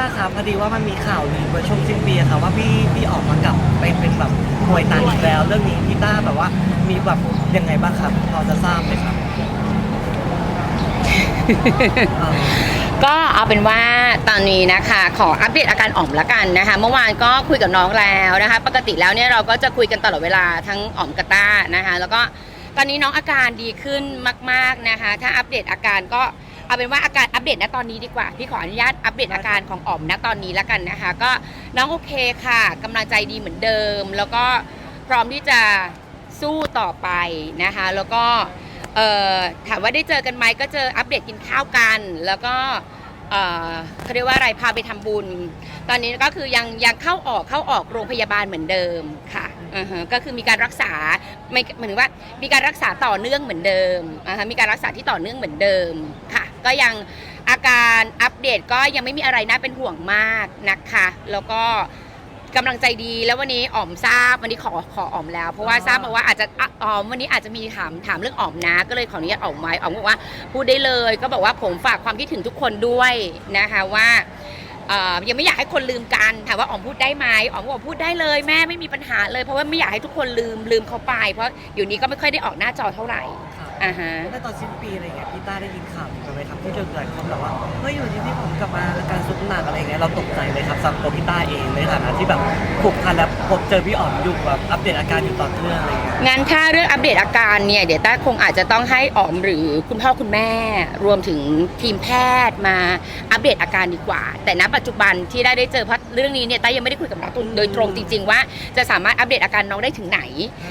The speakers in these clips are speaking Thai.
ต้าครับพอดีว่ามันมีข่าวลือเมื่อช่วงสิ้นปีอะครับว่าพี่พี่ออกมากับไปเป็นแบบมวยไทยอีกแล้ว เรื่องนี้พี่ต้าแบบว่ามีแบบยังไงบ้างครับพอจะทราบไหมครับอ่า ก็เอาเป็นว่าตอนนี้นะคะขออัปเดตอาการอ่อมละกันนะคะเมื่อวานก็คุยกับน้องแล้วนะคะ ปกติแล้วเนี่ยเราก็จะคุยกันตลอดเวลาทั้งอ่อมกับต้านะคะ แล้วก็ตอนนี้น้องอาการดีขึ้นมาก ๆนะคะ ถ้าอัปเดตอาการก็ เอาเป็นว่าอาการอัปเดตณตอนนี้ดีกว่า พี่ขออนุญาตอัปเดตอาการของอ่อมณตอนนี้ละกันนะคะ ก็น้องโอเคค่ะกำลังใจดีเหมือนเดิม แล้วก็พร้อมที่จะสู้ต่อไปนะคะ แล้วก็เอ่อถามว่าได้เจอกันไหมก็เจออัปเดตกินข้าวกัน แล้วก็เอ่อเขาเรียกว่าอะไรพาไปทำบุญ ตอนนี้ก็คือยังยังเข้าออกเข้าออกโรงพยาบาลเหมือนเดิมค่ะอือฮะก็คือมีการรักษาไม่เหมือนว่ามีการรักษาต่อเนื่องเหมือนเดิมอ่าฮะมีการรักษาที่ต่อเนื่องเหมือนเดิมค่ะ ก็ยังอาการอัปเดตก็ยังไม่มีอะไรน่าเป็นห่วงมากนะคะ แล้วก็กำลังใจดีแล้ววันนี้อ๋อมทราบวันนี้ขอขออ๋อมแล้ว เพราะว่าทราบมาว่าอาจจะอะอ๋อมวันนี้อาจจะมีถามถามเรื่องอ๋อมนะ ก็เลยขออนุญาตอ๋อมไว้อ๋อมบอกว่าพูดได้เลย ก็บอกว่าผมฝากความคิดถึงทุกคนด้วยนะคะว่าเอ่อยังไม่อยากให้คนลืมกันถามว่าอ๋อมพูดได้ไหมอ๋อมบอกพูดได้เลยแม่ไม่มีปัญหาเลยเพราะว่าไม่อยากให้ทุกคนลืมลืมเขาไป เพราะอยู่นี้ก็ไม่ค่อยได้ออกหน้าจอเท่าไหร่ครับ อ่าฮะ แล้วตอนสิ้นปีอะไรเงี้ยพี่ต้าได้ยินข่าวกันไหมครับที่เจอหลายคนแบบว่าเฮ้ยอยู่ดีที่ผมกลับมาอาการสุดหนักอะไรเงี้ยเราตกใจเลยครับสำหรับตัวพี่ต้าเองในฐานะที่แบบผูกพันแล้วพบเจอพี่อ๋อมอยู่แบบอัปเดตอาการอยู่ต่อเนื่องอะไรเงี้ยงั้นถ้าเรื่องอัปเดตอาการเนี่ยเดี๋ยวต้าคงอาจจะต้องให้อ๋อมหรือคุณพ่อคุณแม่ รวมถึงทีมแพทย์มาอัปเดตอาการดีกว่า แต่ณปัจจุบันที่ได้ได้เจอเพราะเรื่องนี้เนี่ยต้ายังไม่ได้คุยกับน้องตุลโดยตรงจริง ๆ ว่าจะสามารถอัปเดตอาการน้องได้ถึงไหน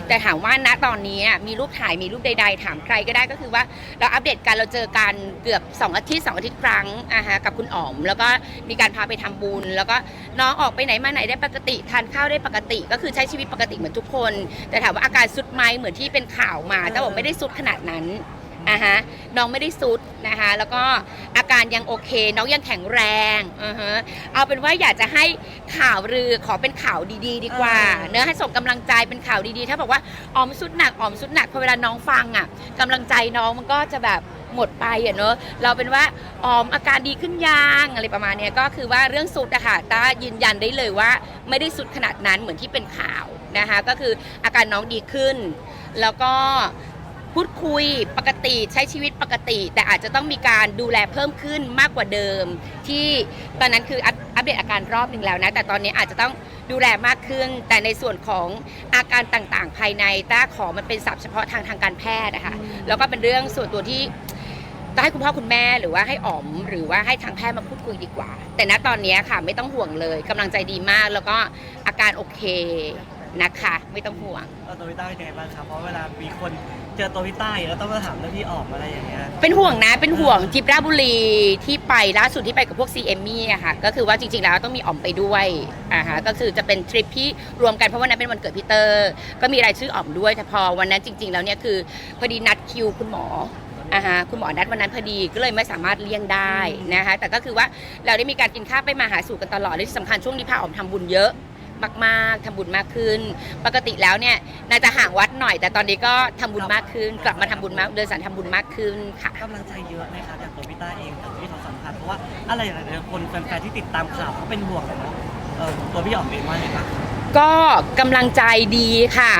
แต่ถามว่าณตอนนี้อะมีรูปถ่ายมีรูปใด ๆ ถามใครก็ได้ก็คือว่าเราอัปเดตกันเราเจอกันเกือบ 2 อาทิตย์ 2 อาทิตย์ครั้งอะฮะกับคุณอ๋อม แล้วก็มีการพาไปทำบุญ แล้วก็น้องออกไปไหนมาไหนได้ปกติทานข้าวได้ปกติ ก็คือใช้ชีวิตปกติเหมือนทุกคน แต่ถามว่าอาการสุดไหมเหมือนที่เป็นข่าวมาแต่บอกไม่ได้สุดขนาดนั้น อ่าฮะน้องไม่ได้สุดนะคะ แล้วก็อาการยังโอเค น้องยังแข็งแรงอ่าฮะเอาเป็นว่าอยากจะให้ข่าวลือขอเป็นข่าวดีๆ ดีกว่าเออเนื้อะให้ส่งกำลังใจเป็นข่าวดีๆ ถ้าบอกว่าออมสุดหนักออมสุดหนักพอเวลาน้องฟังอะกำลังใจน้องมันก็จะแบบหมดไปอะเนอะเราเป็นว่าออมอาการดีขึ้นยังอะไรประมาณเนี้ยก็คือว่าเรื่องสุดอะค่ะต้ายืนยันได้เลยว่าไม่ได้สุดขนาดนั้นเหมือนที่เป็นข่าวนะคะ ก็คืออาการน้องดีขึ้น แล้วก็ พูดคุยปกติใช้ชีวิตปกติ แต่อาจจะต้องมีการดูแลเพิ่มขึ้นมากกว่าเดิม ที่ตอนนั้นคืออัปอัปเดตอาการรอบหนึ่งแล้วนะ แต่ตอนนี้อาจจะต้องดูแลมากขึ้น แต่ในส่วนของอาการต่างๆ ภายในต้าขอมันเป็นศัพท์เฉพาะทางทางการแพทย์นะคะแล้วก็เป็นเรื่องส่วนตัวที่ต้องให้คุณพ่อคุณแม่หรือว่าให้อ๋อม หรือว่าให้ทางแพทย์มาพูดคุยดีกว่า แต่ณตอนนี้ค่ะไม่ต้องห่วงเลยกำลังใจดีมากแล้วก็อาการโอเค นะคะ ไม่ต้องห่วงแล้วตัวพี่ต้าเป็นยังไงบ้างครับ เพราะเวลามีคนเจอตัวพี่ต้าแล้วต้องมาถามเรื่องพี่อ๋อมอะไรอย่างเงี้ย เป็นห่วงนะ เป็นห่วงทริปราชบุรีที่ไปล่าสุดที่ไปกับพวก CM มี่อะค่ะ ก็คือว่าจริงๆแล้วต้องมีอ๋อมไปด้วยอ่าฮะก็คือจะเป็นทริปที่รวมกันเพราะวันนั้นเป็นวันเกิดพีเตอร์ ก็มีรายชื่ออ๋อมด้วย แต่พอวันนั้นจริง ๆ แล้วเนี่ยคือพอดีนัดคิวคุณหมออ่าฮะคุณหมอนัดวันนั้นพอดีก็เลยไม่สามารถเลี่ยงได้นะคะแต่ก็คือว่าเราได้มีการกินข้าวไปมาหาสู่กันตลอดและที่สำคัญช่วงนี้พาอ๋อมทำบุญเยอะ มากๆทำบุญมากขึ้น ปกติแล้วเนี่ยน่าจะห่างวัดหน่อย แต่ตอนนี้ก็ทำบุญมากขึ้น กลับมาทำบุญมากเดินสายทำบุญมากขึ้นค่ะกำลังใจเยอะไหมครับจากตัวพี่ต้าเองจากที่เขาสัมภาษณ์เพราะว่าอะไรหลายๆคนแฟนๆที่ติดตามข่าวเขาเป็นห่วงนะเออตัวพี่อ๋อมเองว่าไงบ้างก็กำลังใจดีค่ะ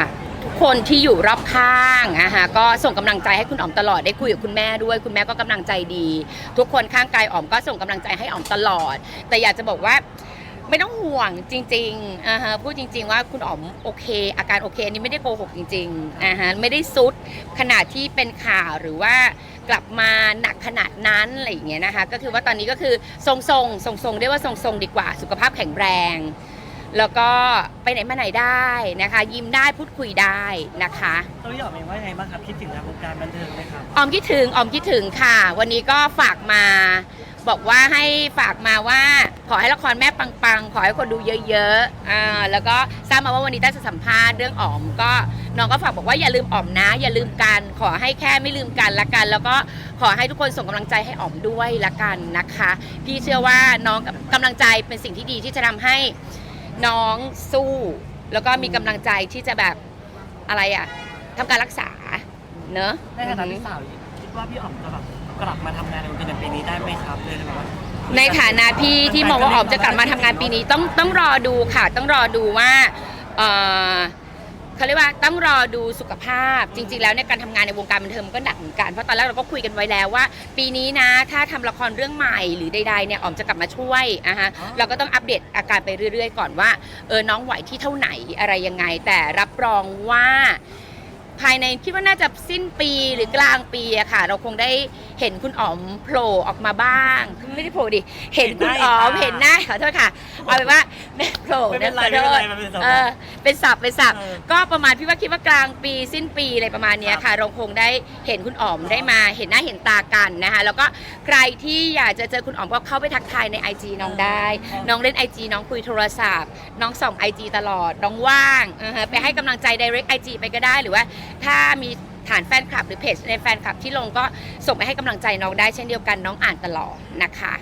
ทุกคนที่อยู่รอบข้างอะฮะก็ส่งกำลังใจให้คุณอ๋อมตลอดได้คุยกับคุณแม่ด้วย คุณแม่ก็กำลังใจดี ทุกคนข้างกายอ๋อมก็ส่งกำลังใจให้อ๋อมตลอด แต่อยากจะบอกว่า ไม่ต้องห่วงจริงๆอ่าฮะพูดจริง ๆ ว่าคุณอ๋อมโอเค อาการโอเคอันนี้ไม่ได้โกหกจริงๆอ่าฮะไม่ได้ซุดขนาดที่เป็นข่าวหรือว่ากลับมาหนักขนาดนั้นอะไรอย่างเงี้ยนะคะก็คือว่าตอนนี้ก็คือทรงๆทรงๆเรียกว่าทรงๆดีกว่าสุขภาพแข็งแรง แล้วก็ไปไหนมาไหนได้นะคะ ยิ้มได้พูดคุยได้นะคะ ตัวพี่อ๋อมเองว่ายังไงบ้างครับคิดถึงทางวงการบันเทิงไหมครับ ออมคิดถึงออมคิดถึงค่ะ วันนี้ก็ฝากมา บอกว่าให้ฝากมาว่า ขอให้ละครแม่ปังๆ ขอให้คนดูเยอะๆอ่าแล้วก็ทราบมาว่าวันนี้ได้จะสัมภาษณ์เรื่องอ๋อมก็น้องก็ฝากบอกว่าอย่าลืมอ๋อมนะ อย่าลืมกันขอให้แค่ไม่ลืมกันละกัน แล้วก็ขอให้ทุกคนส่งกำลังใจให้อ๋อมด้วยละกันนะคะ พี่เชื่อว่าน้องกำลังใจเป็นสิ่งที่ดีที่จะทำให้น้องสู้ แล้วก็มีกำลังใจที่จะแบบอะไรอะทำการรักษาเนอะในฐานะพี่สาวคิดว่าพี่อ๋อมจะแบบ กลับมาทำงานในวงการในปีนี้ได้ไหมครับเลยแบบว่าในฐานะพี่ที่มองว่าออมจะกลับมาทำงานปีนี้ต้องต้องรอดูค่ะ ต้องรอดูว่าเอ่อเขาเรียกว่าต้องรอดูสุขภาพจริง ๆ แล้วในยการทำงานในวงการบันเทิงมันก็หนักเหมือนกันเพราะตอนแรกเราก็คุยกันไว้แล้วว่า ปีนี้นะถ้าทำละครเรื่องใหม่หรือใดๆเนี่ยออมจะกลับมาช่วยอะฮะเราก็ต้องอัปเดตอาการไปเรื่อย ๆ ก่อนว่าเออน้องไหวที่เท่าไหนอะไรยังไง แต่รับรองว่า ภายในคิดว่าน่าจะสิ้นปีหรือกลางปีอะค่ะ เราคงได้เห็นคุณอ๋อมโผล่ออกมาบ้างไม่ได้โผล่ดิเห็นคุณอ๋อมเห็นหน้าขอโทษค่ะเอาเป็นว่าแม่โผล่ไม่เป็นไรขอไม่โทเป็นไรษมันเป็นสำเออ เป็นศัพท์เป็นศัพท์เออก็ประมาณพี่ว่าคิดว่ากลางปีสิ้นปีอะไรประมาณเนี้ยค่ะเราคงได้เห็นคุณอ๋อมได้มาเห็นหน้าเห็นตากันนะคะแล้วก็ใครที่อยากจะเจอคุณอ๋อมก็เข้าไปทักทายใน IG น้องได้น้องเล่น IG น้องคุยโทรศัพท์ น้องส่อง IG ตลอด น้องว่างอ่าฮะไปให้กำลังใจ direct IG ไปก็ได้หรือว่า ถ้ามีฐานแฟนคลับหรือเพจในแฟนคลับที่ลงก็ส่งไปให้กำลังใจน้องได้เช่นเดียวกันน้องอ่านตลอดนะคะ